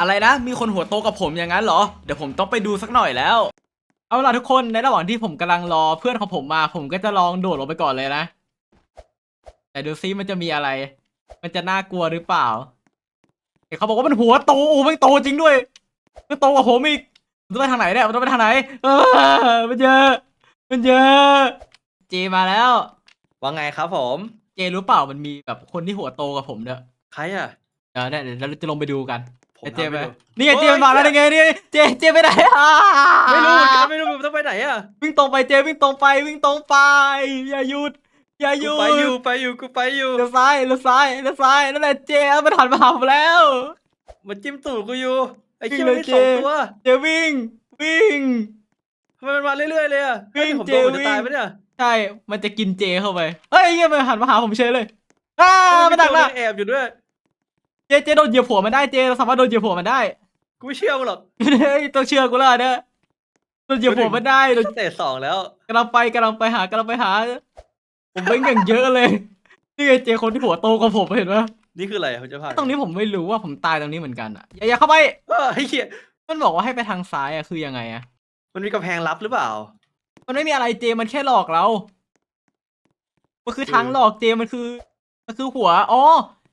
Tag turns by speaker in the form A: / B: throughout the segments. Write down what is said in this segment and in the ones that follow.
A: อะไรนะ มีคนหัวโตกับผมอย่างนั้นเหรอ เดี๋ยวผมต้องไปดูสักหน่อยแล้ว เอาล่ะทุกคนในระหว่างที่ผมกำลังรอเพื่อนของผมมา ผมก็จะลองโดดลงไปก่อนเลยนะ แต่ดูซิมันจะมีอะไร มันจะน่ากลัวหรือเปล่าเห็นเขาบอกว่ามันหัวโตโอ้มันโตจริงด้วยมันโตกว่าผมอีกมันต้องไปทางไหนเนี่ยมันต้องไปทางไหน เออมันเยอะ มันเยอะเจมาแล้ว
B: ว่าไงครับผม
A: เจรู้เปล่ามันมีแบบคนที่หัวโตกว่าผมเนี่ย
B: ใครอะ
A: เดี๋ยวเนี่ยเดี๋ยวเราจะลงไปดูกัน
B: ผม
A: ไอ้เจ
B: ทำ
A: ไป
B: ไม่รู้
A: นี่ไงเจ
B: โอ้ย
A: มันมาแล้วนี่ไงนี่ไงเจเจไปไหนอะ
B: ไม่รู้เหมือนกันไม่รู้มันต้องไปไหนอะ
A: วิ่งตรงไปเจวิ่งตรงไปวิ่งตรงไป อย่าหยุดอย่าห
B: กู
A: ยุด
B: ไปอยู่ไปอยู่กูไปอยู่
A: เลี้ยวซ้ายเลี้ยวซ้ายเลี้ยวซ้ายนั่นแหละเจมันหันมาหาผมแล้ว
B: มันจิ้มตูดกูอยู่ไอ้
A: วิ่
B: เชี่
A: ง
B: ย
A: เลย
B: มันมีสอง
A: เจ
B: ตัว
A: เจวิ่งวิ่ง
B: ทำไมมันมาเรื่อยๆเลยอะ
A: วิ่ง
B: ผม
A: เจ
B: โดนมัน
A: วิ่
B: จะ
A: ง
B: ตายไหมเนี่ย
A: ใช่ มันจะกินเจเข้าไปเฮ้ยเหี้ยมันหันมาหาผมเฉยเลยอ้า
B: เฮ้ย
A: มันดักหน้า
B: ตัวแอบอยู่ด้วย
A: เจเจโดนเหยียบหัวมันได้เจเราสามารถโดนเหยียบหัวมันได้
B: กูไม่เชื่อมึงหรอก
A: เฮ้ยต้องเชื่อกูแล้วเนี่ยโดนเหยียบหัวมันได้โดน
B: สเตจสองแล้ว
A: กำลังไปกำลังไปหากำลังไปหา ผมเบ่งอย่างเยอะเลยนี่ไงเจคนที่หัวโตกว่าผมเห็นไหม
B: นี่คืออะไรผมจะพา
A: ตรงนี้ผมไม่รู้ว่าผมตายตรงนี้เหมือนกันอะอย่าอย่าเข้าไป
B: เออไอ้เหี้ย
A: มันบอกว่าให้ไปทางซ้ายอะคือยังไงอะ
B: มันมีกำแพงลับหรือเปล่า
A: มันไม่มีอะไรเจมันแค่หลอกเรา มันคือ
B: คือ
A: ทางหลอกเจมันคือ มันคือหัว อ๋อ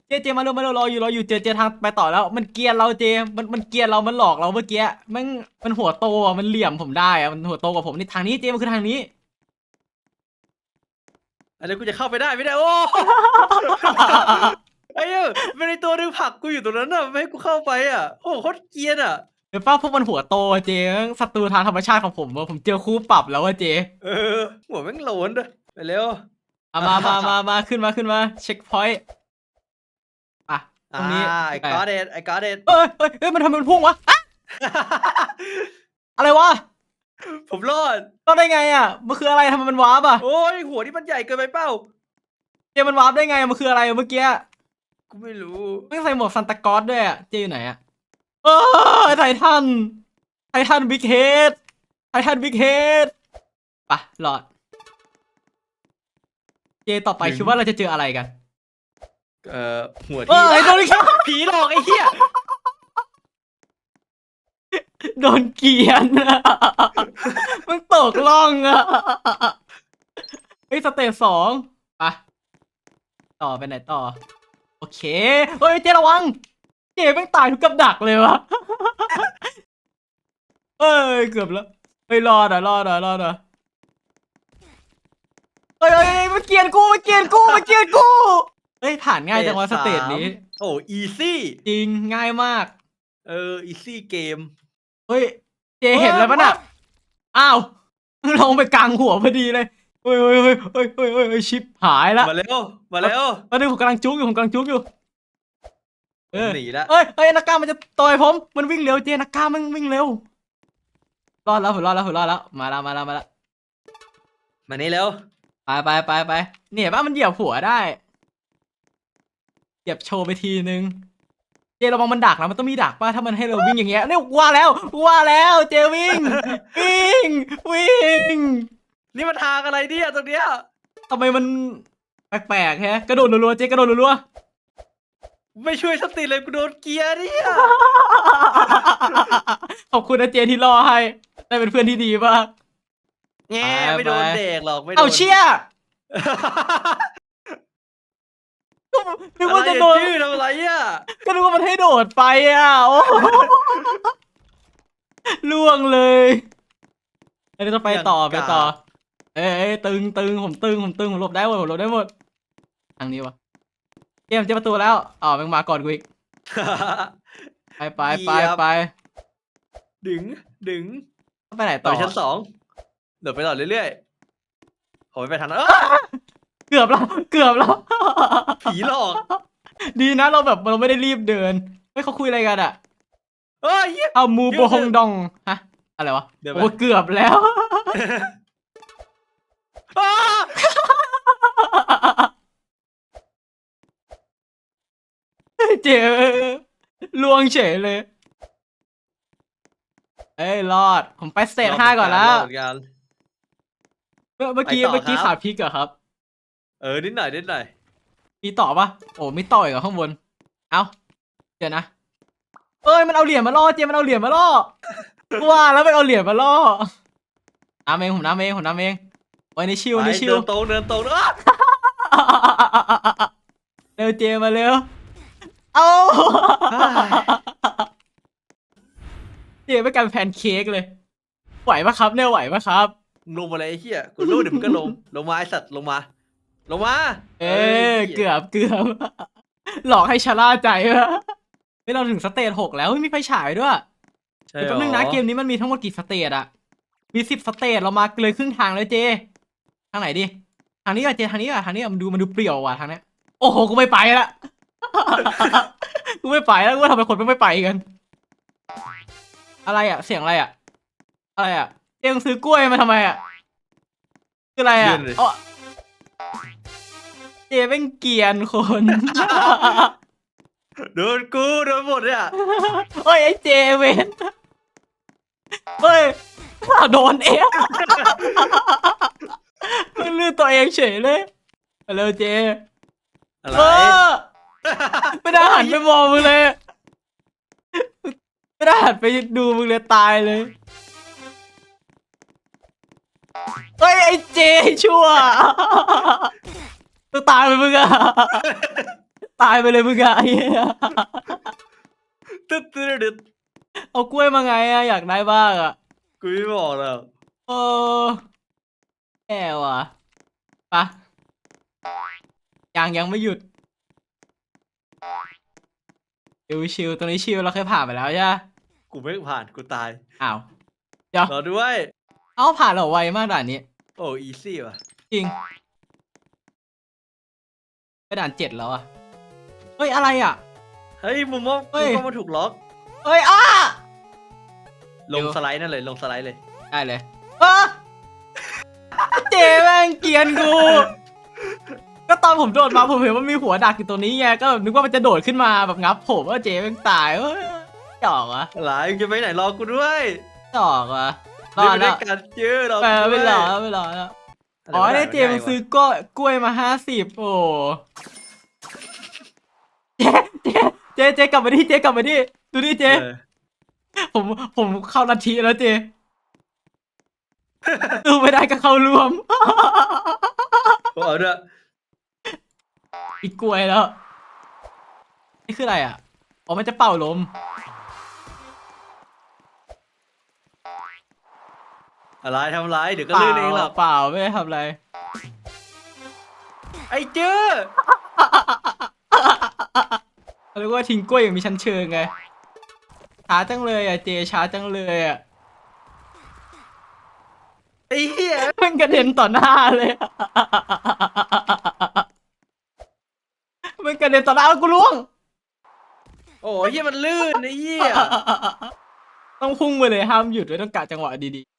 A: เจเจมาเร็วมาเร็วรออยู่รออยู่เจเจทางไปต่อแล้ว มันเกลียนเราเจมันมันเกลียนเรามันหลอกเราเมื่อกี้มันมันหัวโตอะมันเหลี่ยมผมได้อะมันหัวโตกว่าผมนี่ทางนี้เจมันคือทางนี้
B: อันนี้กูจะเข้าไปได้ไม่ได้โอ้ไอ้เหี้ยมันในตัวนึงผลักกูอยู่ตรงนั้นอะไม่ให้กูเข้าไปอะโอ้โหโคตรเกรียนอะ
A: เดี๋ยวป้าพวกมันหัวโตอะเจศัตรูทางธรรมชาติของผมว่าผมเจอคู่ปรับแล้วว่าเจ
B: เออหัวแม่งโหลนด้วยไปเร็ว
A: เอามามามามาขึ้นมาขึ้นมาเช็คพอยต์อะ ตรงนี้
B: อ่าไอ้กอเดตไอ้กอเดต
A: เอ้ยเอ้ยเอ้ยมันทำไมมันพุ่งวะอะอะไรวะ
B: ผมรอด
A: รอดได้ไงอะมันคืออะไรทำไมมันวาร์ปอะ
B: โอ้ยหัวนี่มันใหญ่เกินไปเป้า
A: เจมันวาร์ปได้ไงอะมันคืออะไรอะเมื่อกี้
B: กูไม่รู้
A: ไม่ใส่หมวกซันตากอสด้วยอะเจอยู่ไหนอะเออไททันไททันบิ๊กเฮดไททันบิ๊กเฮดปะหลอด เจต่อไปคิดว่าเราจะเจออะไรกัน
B: เอ่อหัว
A: เอ
B: ที่
A: อโดนอีกแล้ว
B: ผีหลอกไอ้เหี้ย
A: โดนเกลียนอะมันตกล่องอะเฮ้ยสเตจสองไปต่อไปไหนต่อ โอเค เฮ้ยเจระวัง เจแม่งตายทุกกับดักเลยวะเอ้ยเกือบแล้วเฮ้ยรอดอะรอดอะรอดอะเฮ้ยเฮ้ยเฮ้ยมันเกลียนกูมันเกลียนกูมันเกลียนกู เฮ้ยผ่านง่ายจังวะสเตจนี้
B: โอ้อีซี่
A: จริงง่ายมาก
B: เอออีซี่เกม
A: เฮ้ยเจเห็นแล้วปะน่ะอ้าวลงไปกลางหัวพอดีเลยเฮ้ยเฮ้ยเฮ้ยเฮ้ยเฮ้ยเฮ้ยเฮ้ยชิปหายละ
B: มาเร็วมาเร็ว
A: ตอนนี้ผมกำลังจุกอยู่ผมกำลังจุกอยู่เออ
B: หนีแล้ว
A: เฮ้ยเฮ้ยนักกล้ามันจะต่อยผมมันวิ่งเร็วเจนักกล้ามันวิ่งเร็วรอดแล้วผมรอดแล้วผมรอดแล้วมาแล้วมาแล้วมาแล้ว
B: มานี่เร็ว
A: ไปไปไปไปเนี่ยป้ามันเหยียบหัวได้ เหยียบโชว์ไปทีนึง เจระวังมันดักนะมันต้องมีดักป่ะถ้ามันให้เราวิ่งอย่างเงี้ยเนี่ยว่าแล้วว่าแล้วเจวิ่งวิ่งวิ่ง
B: นี่มันทางอะไรเนี่ยตรงเนี้ย
A: ทำไมมันแปลกๆแฮะกระโดดรัวๆเจ๊กระโดดรัว
B: ไม่ช่วยสติเลยกูโดนเกียร์เนี่ย
A: ๆขอบคุณนะเจที่รอให้ได้เป็นเพื่อนที่ดีมาก
B: แง่
A: ไป
B: ไม่โดน
A: ไป
B: เด็กหรอกไม่โดน
A: เอาเชี่ย นึก
B: อะไร
A: ว่าจะ
B: อะ
A: โดน
B: ชื่อทำอะไรอะ
A: ก็นึกว่ามันให้โดดไปอะโอ้โหล่วงเลยอันนี้ต้องไปต่อไปต่อเอ้ยเอ้ยตึงตึงผมตึงผมตึงผมหลบได้หมดผมหลบได้หมดทางนี้วะเจมส์เจอประตูแล้วอ๋อมันมาก่อนกูอีกไปไปไป
B: เหยียบ
A: ไป
B: ดึงดึง
A: ต้องไปไหน
B: ต่
A: ต่
B: อ
A: อ
B: ชั้นสองเดี๋ยวไปต่อเรื่อยๆผมไม่ไปทันนะเอ้ย
A: เกือบแล้วเกือบแล้ว
B: ผีหลอก
A: ดีนะเราแบบเราไม่ได้รีบเดินไม่เขาคุยอะไรกันอะ
B: เอ้ยเหี้ย
A: เอามู
B: เดี๋
A: โบ
B: ยว
A: ฮงดองฮะอะไรวะ
B: เดี๋ยวไป
A: โอ้เกือบแล้ว
B: อ้า
A: เจลวงเฉยเลย เอ้ยรอด ผมไปสเตจห้าก่อนแล้ว
B: รเหมือนกัน
A: เมื่อเมื่อกี้
B: ไปต่อ
A: เมื่อกี้
B: ครับ
A: ขาพลิกเหรอครับ
B: เออนิดหน่อยนิดหน่อย
A: มีต่อปะโอ้มีต่ออีกเหรอข้างบน เอ้าเดี๋ยวนะ เอ้ยมันเอาเหรียญมาล่อเจมันเอาเหรียญมาล่อกูว่าแล้วมันเอาเหรียญมาล่อน้ำเองผมน้ำเองผมน้ำเองไว้ในชิว
B: ไป
A: ในชิว
B: เดินตรงเดินตรงอ้า
A: เร็วเจมาเร็วเอาเจไม่กันแพนเค้กเลย ไหวปะครับเนี่ยไหวปะครับ
B: ลงมาเลยไอ้เหี้ยกูรู้เดี๋ยวมึงก็ลงลงมาไอ้สัตว์ลงมา ลงมา
A: เออเกือบเกือบ หลอกให้ชะล่าใจวะไม่เราถึงสเตจหกแล้วเฮ้ยมีไฟฉายด้วย
B: ใช่
A: เดี๋ยวแป๊บนึงนะเกมนี้มันมีทั้งหมดกี่สเตจอะมีสิบสเตจเรามาเลยครึ่งทางแล้วเจ ทางไหนดิทางนี้อะเจทางนี้อะทางนี้อะมันดูมันดูเปรี่ยวว่ะทางเนี้ยโอ้โหกูไม่ไปละ กูไม่ไปแล้วกูว่าทำไมคนไม่ไปกัน อะไรอะเสียงอะไรอะอะไรอะเจมึงซื้อกล้วยมาทำไมอะคืออะไรอะอ๋อ เจเป็นเกรียนคน
B: โดนกูโดนหมดเนี่ย
A: เฮ้ยไอ้เจเวนเฮ้ยโดนเองมันลื่นตัวเองเฉยเลยมาเร็วเจ
B: อะไร
A: เออไม่ได้หันไปมองมึงเลย ไม่ได้หันไปดูมึงเลยตายเลยเฮ้ยไอ้เจชั่ว ต้องตายไปมึงอะตายไปเลยมึงอะไอ้เหี้ย
B: ตึ๊ดตึ๊ดตึ๊ด
A: เอากล้วยมาไงอะอยากได้บ้างอะ
B: กูไม่บอกแล้ว
A: เออแย่ว่ะปะยังยังไม่หยุดชิวชิวตรงนี้ชิวเราเคยผ่านไปแล้วใช่ปะ
B: กูไม่ผ่านกูตาย
A: อ้าวเดี๋ยว
B: รอด้วย
A: เอ้าผ่านเหรอไวมากด่านนี้
B: โอ้อีซี่ว่ะ
A: จริงไป ด่านเจ็ดแล้วอะเฮ้ยอะไรอะ
B: เฮ้ยมุมมอง
A: เฮ้
B: มุ
A: ย
B: มมองมันถูกล็อก
A: เฮ้ยอ้า
B: ลงสไลด์นั่นเลยลงสไลด์เลย
A: ได้เลยอ้าเจแม่งเกรียนกู ก็ตอนผมโดดมาผมเห็นว่ามีหัวดักอยู่ตรงนี้ไงก็แบบนึกว่ามันจะโดดขึ้นมาแบบงับผมว่าเจแม่งตายเอ้ยหยอกวะ
B: อะไรมึงจะไปไหนรอกูด้วย
A: หยอกวะรอ
B: นี่ไม่
A: แล้
B: ได้
A: ว
B: การเจอรอ
A: ไป
B: กู
A: ไม่
B: ด้วย
A: รอแล้วไม่รอแล้วะ
B: ไร
A: อ๋อ
B: วะ
A: ได้เจมันซื้อกล้วยกล้วยมาห้าสิบโอ้เจเจเจเจกลับมาดิเจกลับมาดิดูดิเจ
B: เออ
A: ผมผมเข้านาทีแล้วเจดูไม่ได้ก็เข้าร่วม
B: กูเอาด้วย
A: อีกกล้วยแล้ว นี่คืออะไรอะ อ๋อ มันจะเป่าลม
B: อะไรทำไรเดี๋ยวก็ลื่นเองหรอก
A: เปล่าไม่ได้ทำอะไร
B: ไอ้เจอ
A: เรียกว่าทิ้งกล้วยอย่างมีชั้นเชิงไงช้าจังเลยอะเจช้าจังเลยอะ
B: ไอ้เหี้ย
A: มันกระเด็นต่อหน้าเลยอะมันกระเด็นต่อหน้ากูล่วง
B: โอ้ยเหี้ยมันลื่นไอ้เหี้ย
A: ต้องพุ่งไปเลยห้ามหยุดเลยต้องกะจังหวะดีๆ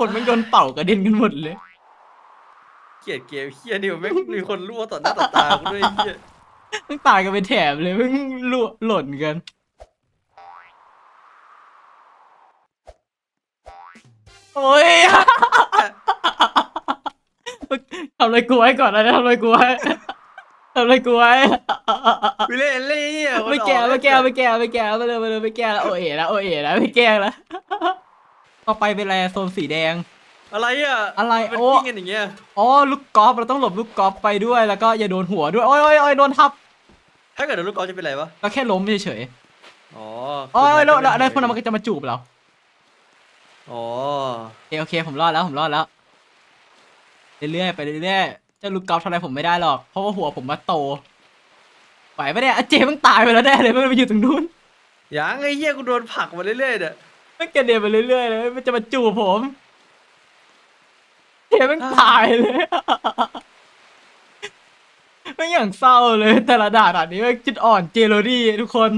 A: กดมันโดนเป่ากระเด็นกันหมดเลย
B: เกลียดเกมเหี้ยนี่มันไม่งมีคนรั่วต่อหน้าต่อตากูด้วยไอ้เหี้ย
A: ต้องตายกันเป็นแถบเลยเพิ่งหล่นหล่นกันโอ้ยทำอะไรกูไว้ก่อนนะทำอะไรกูไว้ทำอะไรกูไว้
B: กูเล่นเล่นเหี้ย
A: ไม่แก้ไม่แก้ไม่แก้ไม่แก้ไม่เลยไม่เลยไม่แก้แล้วโอเอ๋แล้วโอเอ๋แล้วไม่แก้แล้ว ต่อไปเป็นอะไรโซนสีแดง
B: อะไรอะ
A: อะไร
B: มัน
A: โอ้
B: วิ่งกันอย่างเงี้ย
A: อ๋อลูกกอล์ฟเราต้องหลบลูกกอล์ฟไปด้วยแล้วก็อย่าโดนหัวด้วยโอ้ยโอ้ยโอ้ยโดนทับ
B: ถ้าเกิดโดนลูกกอล์ฟจะเป็นไรวะ
A: เราแค่ล้มเฉย
B: อ๋อ
A: ๆโอ้ยแล้วแล้วแล้วพวกนั้นมันก็จะมาจูบเรา
B: อ๋อ
A: โอเคโอเคผมรอดแล้วผมรอดแล้วเรื่อยๆไปเรื่อยๆเจ้าลูกกอล์ฟทำอะไรผมไม่ได้หรอกเพราะว่าหัวผมมาโตไหวปะเนี่ยอะเจมันตายไปแล้วแน่เลยมันไปอยู่ตรงนู้น
B: ยังไอ้เหี้ยกูโดนผลักมาเรื่อยๆเนี่ย
A: มันกระเด็นไปเรื่อยๆเลยมันจะมาจูบผมเจมันตายเลยไม่อย่างเศร้าเลยแต่ละด่านอันนี้มันจุดอ่อนเจโรดี้ทุกคน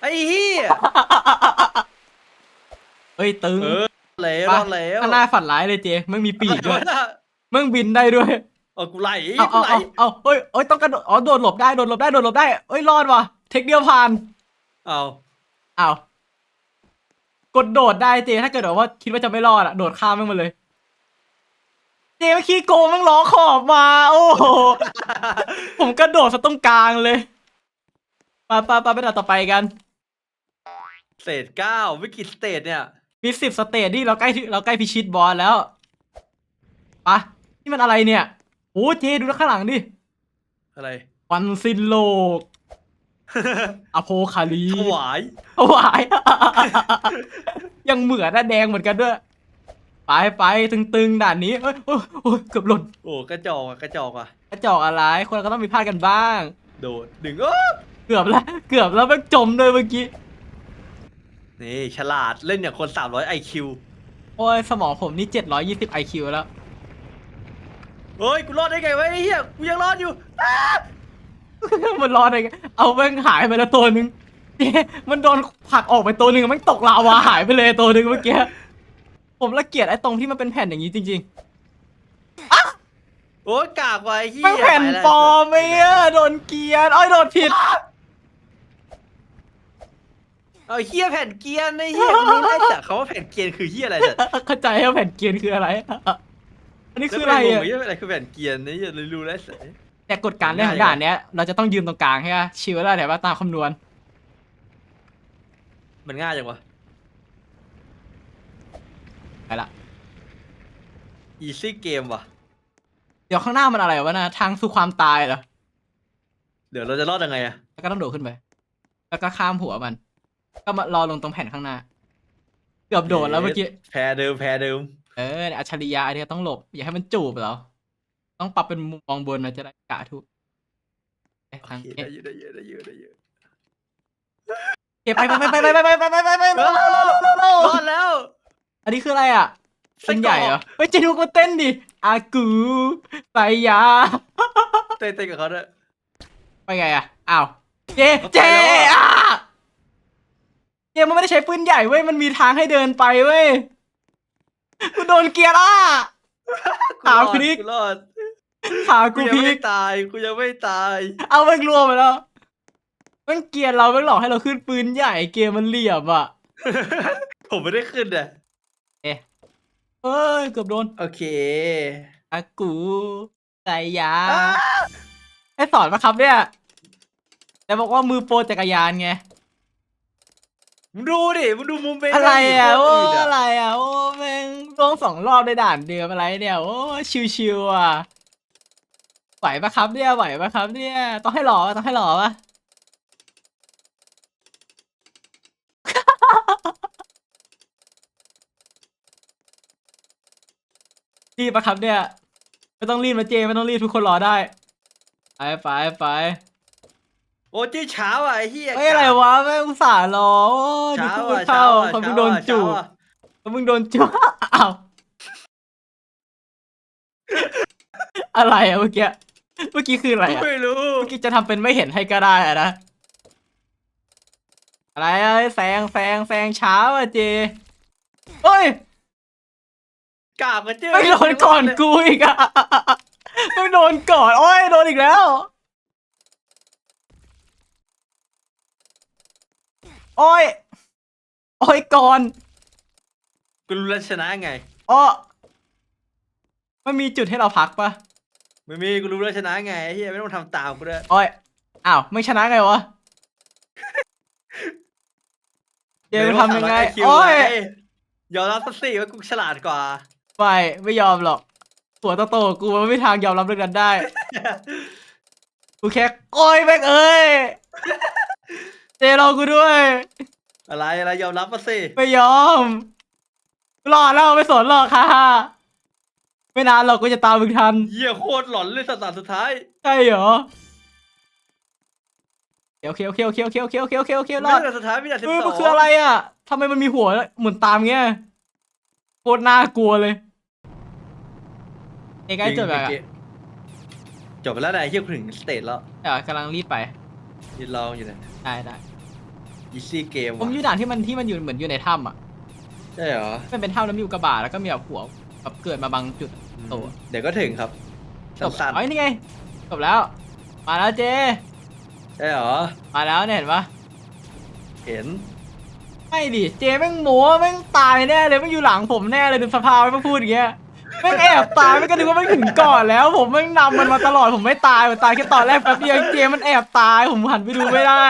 B: ไอ้เหี้ย
A: เฮ้ยตึง
B: เออแล้ว
A: ปะ
B: รอดแล้ว
A: ข้างหน้าฝันร้ายเลยเจมึงมีปีกด้วย
B: อะไรวะ
A: มึงบินได้ด้วย
B: เอากูไหล
A: เอา
B: กู
A: เอา
B: ไหล
A: เอาเอาเฮ้ยเฮ้ยต้องกระโดดอ๋อโดดหลบได้โดดหลบได้โดดหลบได้เอ้ยรอดว่ะเทคเดียวผ่าน
B: เอา
A: อ้าว กดโดดได้เจถ้าเกิดแบบว่าคิดว่าจะไม่รอดอะโดดข้ามมันมาเลย เจเมื่อกี้โกงมันล้อขอบมา โอ้โห ผมกระโดดซะตรงกลางเลยไปไปไปไปด่านต่อไปกัน
B: เศษเก้าวิกฤตสเตทเนี่ย
A: มีสิบสเตจที่เราใกล้เราใกล้พิชิตบอสแล้วปะนี่มันอะไรเนี่ยโอ้เจดูข้างหลังดิ
B: อะไร
A: วันสิ้นโลก อโพคาลี
B: ถวาย
A: ถวาย ยังเหมือนนะแดงเหมือนกันด้วย ไปไปตึงๆด่านนี้เอ้ยโอ้ยโอ้ยเกือบหล่น
B: โอ้กระจอกอะกระจอกอะ
A: กระจอกอะไร คนเราก็ต้องมีพลาดกันบ้าง
B: โดดดึงโอ้
A: เกือบแล้ว เกือบแล้วแม่งจมเลยเมื่อกี้
B: นี่ฉลาดเล่นอย่างคน 300 IQ
A: โอ้ยสมองผมนี่ 720 IQ แล้ว
B: เฮ้ย กูรอดได้ไงวะไอ้เหี้ย กูยังรอดอยู่อ้า
A: มันรอดอะไรกันเอาแม่งหายไปแล้วตัวหนึ่งเจ๊มันโดนผลักออกไปตัวหนึ่งมันตกลาวาหายไปเลยตัวหนึ่งเมื่อกี้ ผมละเกียดไอ้ตรงที่มันเป็นแผ่นอย่างนี้จริง
B: โอ้ยกากว่ะไอ้เหี้
A: ๆ
B: ย
A: แม่งแผ่น
B: ไปแล้ว
A: ปลอมไอ้เหี้ยโดนเกียร์อ้อยโดนผิด
B: เอาเหี้ยแผ่นเกียร์ไอ้เหี้ยกูรู้ได้แต่เขาว่าแผ่นเกียร์คือเหี้ยอะไรแต่
A: เข้าใจว่าแผ่นเกียร์คืออะไร อันนี้คืออะไร
B: แล้ว
A: อะ
B: ม่งงว่าอะไรคือแผ่นเกียร์ไอ้เหี้ยเลยรู้ได้แต่
A: แต่กฎการเล่นของด่านเนี้ยเราจะต้องยืนตรงกลางใช่ไหมชิวแล้วแต่ว่าตามคำนวณ
B: มันง่ายจังวะ
A: ไปละ
B: อีซี่เกมว่ะ
A: เดี๋ยวข้างหน้ามันอะไรวะนะทางสู่ความตายเหรอ
B: เดี๋ยวเราจะรอดยังไงอะ
A: แล้วก็ต้องโดดขึ้นไป แล้วก็ข้ามหัวมัน ก็มารอลงตรงแผ่นข้างหน้า เกือบโดดแล้วเมื่อกี้
B: แพ้เดิมแพ้เดิม
A: เอออัจฉริยะอันนี้ต้องหลบ อย่าให้มันจูบเหรอ ต้องปรับเป็นมุมมองบนนะจะได้กะถูกเอ๊ะ
B: โอ
A: ทาง
B: เค
A: เอ๊ะ
B: ได้เยอะได้เยอะได้เยอะได้เยอะ
A: เอ๊ะไปไปไปไปไปไปไปไปไปไปไป
B: รอดแล้ว
A: อันนี้คืออะไรอะ
B: ไส้
A: เป็น
B: กรอก
A: ใหญ่เหรอเฮ้ยเจดูก็เต้นดิอากูไซยา
B: เต้นเต้นกับเขาด้วย
A: ไปไงอะอ้าวเจ
B: เอาไป
A: เจ
B: แล้วอะ
A: อะเจมันไม่ได้ใช้ปืนใหญ่เว้ยมันมีทางให้เดินไปเว้ยกูโดนเกียร์ล่ะ
B: กูรอด
A: ขาพลิก
B: กูรอด
A: ขา
B: กู
A: กู
B: ยัง
A: พี
B: ไม่
A: ก
B: ตายกูยังไม่ตาย
A: เอาไปรวมไปแล้วมันเกลียร์เราไม่หลอกให้เราขึ้นปืนใหญ่เกมมันเหลี่ยมอะ
B: ผมไม่ได้ขึ้นอะ
A: เอ้ยเกือบโดน
B: โอเค
A: อากูไซยา
B: อ้า
A: ให้สอนมาครับเนี่ยแต่บอกว่ามือโปรจักรยานไง
B: มึงดูดิมึงดูมุมเมนต์
A: อะไรอะ
B: โค
A: โอ้
B: ตรด
A: อะไรอะโอ้แม่งล่วงสองรอบในด่านเดิมอะไรเนี่ยโอ้ชิวๆอะ ไหวปะครับเนี่ยไหวปะครับเนี่ยต้องให้หล่อปะต้องให้หล่อปะรีบปะครับเนี่ยไม่ต้องรีบนะเจไม่ต้องรีบทุกคนรอได้ไปไปไป
B: โอ้จี้เช้าอะไอ้เหี้ย
A: เฮ้ยอะไรวะแม่งอุตส่าห์รอโอ้ย
B: เช้า
A: ดู
B: อะ
A: เข้า
B: เช้าอะ
A: เขาเพิ่ง
B: เช้า
A: โดน
B: อะ
A: จูบ
B: เช้าอะ
A: เขาเพิ่งโดนจูบอ้าวอะไรอะเมื่อกี้ เมื่อกี้คืออะไรอะ
B: ไม่รู้
A: เมื่อกี้จะทำเป็นไม่เห็นให้ก็ได้อะนะ อะไรอะแซงแซงแซงเช้าอะเจเฮ้ย
B: กาบกันเจ้
A: ไม่โดนก่อนกูอีกอะไม่โดนก่อน โอ้ยโดนอีกแล้ว โอ้ย โอ้ยก่อน
B: กูรู้แล้วชนะไง
A: อ้อมันมีจุดให้เราพักปะ
B: ไม่มีกูรู้แล้วชนะไงไอ้เหี้ยไม่ต้องทำตามกูด้วย
A: โอ้ย อ้าว ไม่ชนะไงวะเจมทำยังไง
B: ม่ต้
A: โอ้ย
B: ไงยอมรับสักสิว่ากูฉลาดกว่า
A: ไม่ไม่ยอมหรอกหัวโตๆกูมันไม่มีทางยอมรับเรื่องนั้นได้ กูแค่โอ้ยแม่งเอ้ยเจรอกูด้วย
B: อะไรอะไรยอมรับมาสิ
A: ไม่ยอม รอดแล้วไม่สนหรอกค่ะ ไม่นานหรอกกูจะตามมึงทัน
B: เหี้ยโคตรหลอนเลยสตาร์ทสุดท้าย
A: ใช่เหรอโอเคโอเคโอเคโอเคโอเคโอเคโอเคโอเครอด
B: ไม่แต่สุดท้ายมีแต่สิบ
A: เฮ้ย
B: ส
A: มั
B: อนง
A: คืออะไรอะทำไมมันมีหัวหมุนตามเงี้ยโคตรน่ากลัวเลยเอ้ใกล้จบแล้วอะ
B: จบไปแล้วนะไอ้เหี้ยกูถึงสเตจแล้ว
A: เดี๋ยวกำลังรีบไป
B: ยืนรออยู่เนี่ย
A: ได้ได้
B: อีซี่เกม
A: ผมอยู่ด่านที่มันที่มันอยู่เหมือนอยู่ในถ้ำอะ
B: ใช่เหรอ
A: มันเป็นถ้ำแล้วมีอุกกาบาตแล้วก็มีแบบหัวแบบเกิดมาบางจุด โต
B: เดี๋ยวก็ถึงครับ
A: จบ
B: สั้น
A: เอ้ยนี่ไงจบแล้ว มาแล้วเจ
B: ๆใช่เหรอ
A: มาแล้วเนี่ยเห็นปะ
B: เห็น
A: ไม่ดิเจแม่งหมูแม่งตายแน่เลยแม่งอยู่หลังผมแน่เลยดูสภาพแม่งพูดอย่างเงี้ยแม่งแอบตายไม่ก็นึกว่าไม่ถึงก่อนแล้ว ผมแม่งนำมันมาตลอดผมไม่ตายผมตายแค่ตอนแรกแป๊บเดียวเจมันแอบตายผมหันไปดูไม่ได้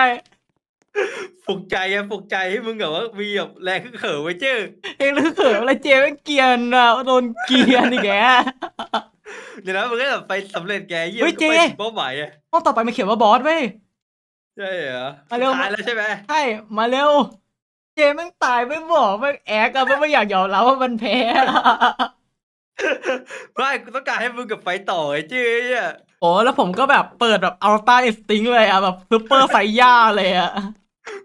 B: ปลุกใจอะปลุกใจให้มึงแบบว่ามีแบบแรงขึ้นเขิมไว้เจ้อ
A: เองรู้เขินอะไรเจแม่งเกรียนอะโดนเกรียนอีกแก
B: เดี๋ยวนะมึงก็แบบไปสำเร็จแกเยี่ย
A: เฮ้
B: ม
A: ย
B: ก็
A: เจ๊
B: ไปถึงเป้าหมายอะ
A: ห้องต่อไปมันเขียนว่าบอสเว้ย
B: ใช่เหรอ
A: มาเร็ว
B: ตายแล้วใช่ไหม
A: ใช่ มาเร็ว เจแม่งตายไม่บอกแม่งแอกอะแม่งไม่อยากยอมรับว่ามันแพ้
B: ไม่กูต้องการให้มึงกับไฟต่อไอ้เจ้เนี่ย
A: โอ้แล้วผมก็แบบเปิดแบบอัลต้าอิสติงเลยอะแบบซูเปอร์ไฟย่าเลยอะ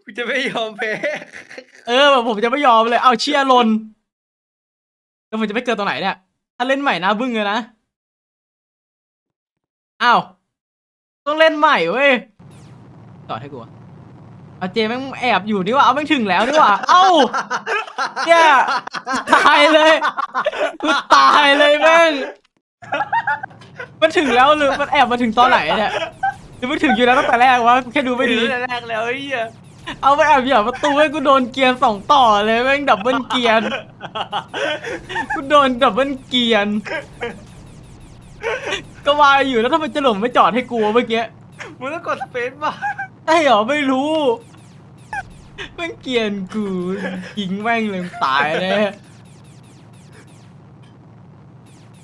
B: กูจะไม่ยอมแพ้
A: เออแบบผมจะไม่ยอมเลยเอาเชียร์ลนแล้วผมจะไม่เกิดตรงไหนเนี่ย ถ้าเล่นใหม่นะบึ้งเลยนะ อ้าว ต้องเล่นใหม่เว้ยต่อให้กูอะเอาเจแม่งแอบอยู่นี่ว่าเอาแม่งถึงแล้วนี่ว่า เอ้าเนี่ยตายเลยกูตายเลยแม่ง มันถึงแล้วหรือมันแอบมาถึงตอนไหนเนี่ยหรือมันถึงอยู่แล้วตั้งแต่แรกวะแค่ดูไม่ดี
B: ตั้งแต่แรกแล้วไอ้เหี้ย
A: เอาไปแอบอย่าประตูให้กูโดนเกียร์สองต่อเลยแม่งดับเบิลเกียร์กูโดนดับเบิลเกียร์ก็วายอยู่แล้วทำไมจะหลงไม่จอดให้กูวะเมื่อกี้
B: มึงต้องกดสเปซบาร์
A: ใช่เหรอไม่รู้แม่งเกียร์กูยิงแม่งเลยตายเลย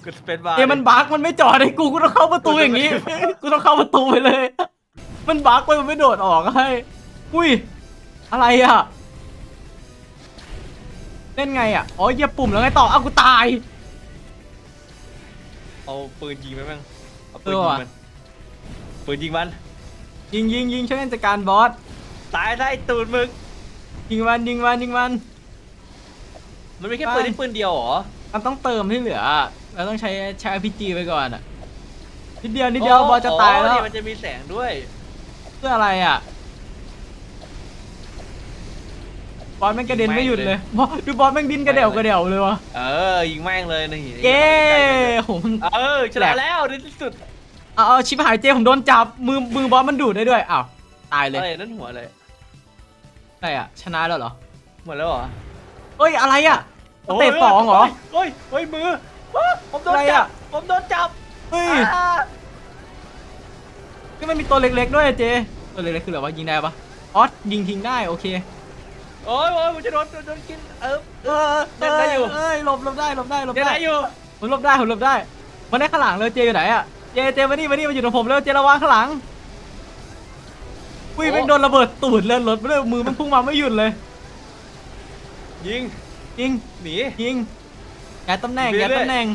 B: กดสเปซบาร์
A: เอ้ยมันบั๊กมันไม่จอดให้กูกูต้องเข้าประตูอย่างนี้ กูต้องเข้าประตูไปเลย มันบั๊กไปมันไม่โดดออกให้ อุ้ย อะไรอะ เล่นไงอะ อ๋อเหยียบปุ่มแล้วไงต่อ อ้าวกูตาย
B: เอาปืนยิงไหมมั้งเอาปื
A: เอนอ
B: ยิง
A: ว่ะ
B: มันปืนยิงมัน
A: ยิงยิงยิงช่วยกันจัดการบอส
B: ตายได้ตูดมึง
A: ยิงมันยิงมันยิงมัน
B: มันไม่แค่
A: ไป
B: ปืนที่ปืนเดียวเหรอ
A: มันต้องเติมที่เหลือ เราต้องใช้ใช้ RPG ไปก่อนอะนิดเดียวนิดเดียวบอสจะตายแล้ว
B: นี่มันจะมีแสงด้วย
A: เพื่ออะไรอะบอสแม่งกระเด็นไม่หยุดเลยบอสดูบอสแม่งดิ้นกระเดี่ยวกระเดี่ยวเลยวะ
B: เออยิงแม่งเลยนี่
A: เย้โหมัน
B: เออชนะแล้วในที่สุด
A: เอาเอาชิบหายเจผมโดนจับมือมือบอสมันดูดได้ด้วยอ้าวตายเลย
B: อะไรนั่นหัวเลย
A: อะไรอะชนะแล้วเหรอ
B: หมดแล้วเหรอ
A: เฮ้ยอะไรอะเตะสองเหรอ
B: เฮ้ยเฮ้ยมือ ว้าผมโดน
A: อะไร
B: จั
A: อะ
B: บผมโดนจับ
A: เฮ้ย
B: อ่า
A: ก็มันมีตัวเล็กๆด้วยอะเจ ตัวเล็กๆคืออะไรวะยิงได้ปะออสยิงทิ้งได้โอเค
B: โอ้ยโอ้ยผมจะโดนโดนโดนกิน เออ
A: เออ
B: เล่นได้อยู่
A: เอ้ยหลบหลบได้หลบได้หลบ
B: เดี๋ยว
A: ได้
B: ได้อยู่
A: ผมหลบได้ผมหลบได้มันได้ข้างหลังเลยเจอยู่ไหนอะเจเจมานี่มานี่มาอยู่ตรงผมแล้วเจระวังข้างหลังอุ้ยแม่งโดนระเบิดตูดเลยรถไม่ได้มือมันพุ่งมาไม่หยุดเลย
B: ยิง
A: ยิง
B: หนี
A: ยิง ย้ายตำแหน่ง
B: เรื่
A: ย้า
B: อยยๆ
A: ตำแหน่ง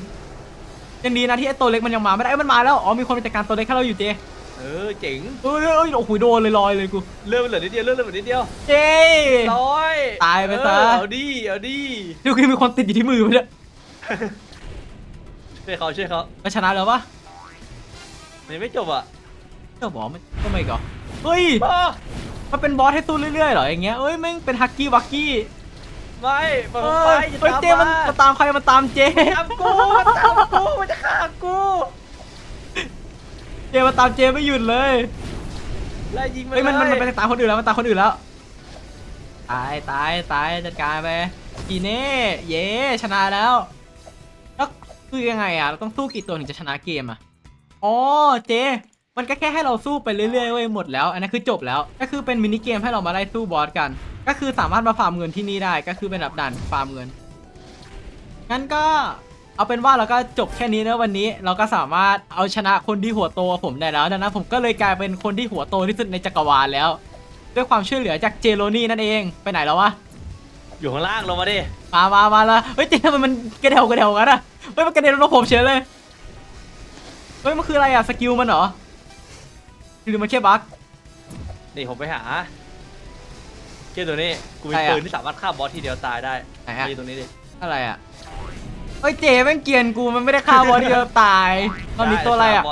A: ยังดีนะที่ไอ้ตัวเล็กมันยังมาไม่ได้เอ้ยมันมาแล้วอ๋อมีคนไปจัดการตัวเล็กให้เราอยู่เจ
B: เออเจ๋ง
A: เอ้ยเอ้ยเอ้ยโอ้โหโดนเลยลอยเลยกู
B: เลื่อนไปเหลือนิดเดียวเลื่อนไปเหลือนิดเดียว
A: เจ
B: ร้อย
A: ตายไปซะ
B: เออเอาดิเอาดิ
A: ดูคือมีคนติดอยู่ที่มือไปด้วย
B: ช่วยเขาช่วยเขา
A: ก็ชนะแล้วปะ
B: มันยังไม่จบอะ
A: เจ้าบอกมันก็ไม่ก็เฮ้ย
B: อ้อ
A: มันเป็นบอสให้สู้เรื่อยๆเหรออย่างเงี้ยเอ้ยแม่งเป็นฮักกี้วักกี้
B: ไม่ปล่อย
A: เอ
B: ผม
A: อ
B: ไปอย่า
A: เฮ้ย
B: ตาม
A: เจมัน
B: มา
A: มาตามใครมาตามเจ
B: ตามกูมันตามกูมันจะฆ่ากู
A: เจมาตามเจไม่หยุดเลย
B: ไล่ยิงมัน
A: เฮ้ยมันมัน
B: เล
A: มันไปตามคนอื่นแล้วมันตามคนอื่นแล้วตายตายตายจัดการไปกีเน่เย้ชนะแล้วแล้วคือยังไงอะเราต้องสู้กี่ตัวถึงจะชนะเกมอะอ๋อเจ มันก็แค่ให้เราสู้ไปเรื่อยๆเว้ยหมดแล้ว อันนั้นคือจบแล้วก็คือเป็นมินิเกมให้เรามาไล่สู้บอสกัน ก็คือสามารถมาฟาร์มเงินที่นี่ได้ก็คือเป็นแบบด่านฟาร์มเงิน งั้นก็เอาเป็นว่าเราก็จบแค่นี้นะวันนี้เราก็สามารถเอาชนะคนที่หัวโตกว่าผมได้แล้วดังนั้นผมก็เลยกลายเป็นคนที่หัวโตที่สุดในจักรวาลแล้ว ด้วยความช่วยเหลือจากเจโรนี่นั่นเองไปไหนแล้ววะ
B: อยู่ข้างล่างลงมาดิ
A: มามามาละเฮ้ยเจทำไมมันกระเดวกระเดวกันอะเฮ้ยมันกระเด็นลงผมเฉยเลยเฮ้ยมันคืออะไรอะสกิลมันเหรอหรือมันแค่บั๊ก
B: นี่ผมไปหา เจ้าตัวนี้กูมี
A: ใครอะ
B: ปืนที่สามารถฆ่าบอสทีเดียวตายได้
A: ไหนอะ
B: นี่ตรงนี้ดิ
A: อะไรอะเฮ้ยเจแม่งเกรียนกูมันไม่ได้ฆ่าบอดี้เราตายตอนนี้ตัวอะไรอะ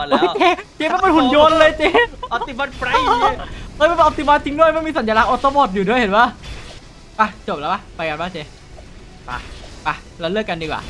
A: เฮ้ยเจเจมันเป็นหุ่นยนต์เลยเจ
B: ออติมัสไฟ
A: เฮ้ยมันเป็นออปติมัสจริงด้วยมันมีสัญลักษณ์ออโตบอทอยู่ด้วยเห็นปะไปจบแล้วปะไปกันปะเจ
B: ไป
A: ไปเราเลิกกันดีกว่า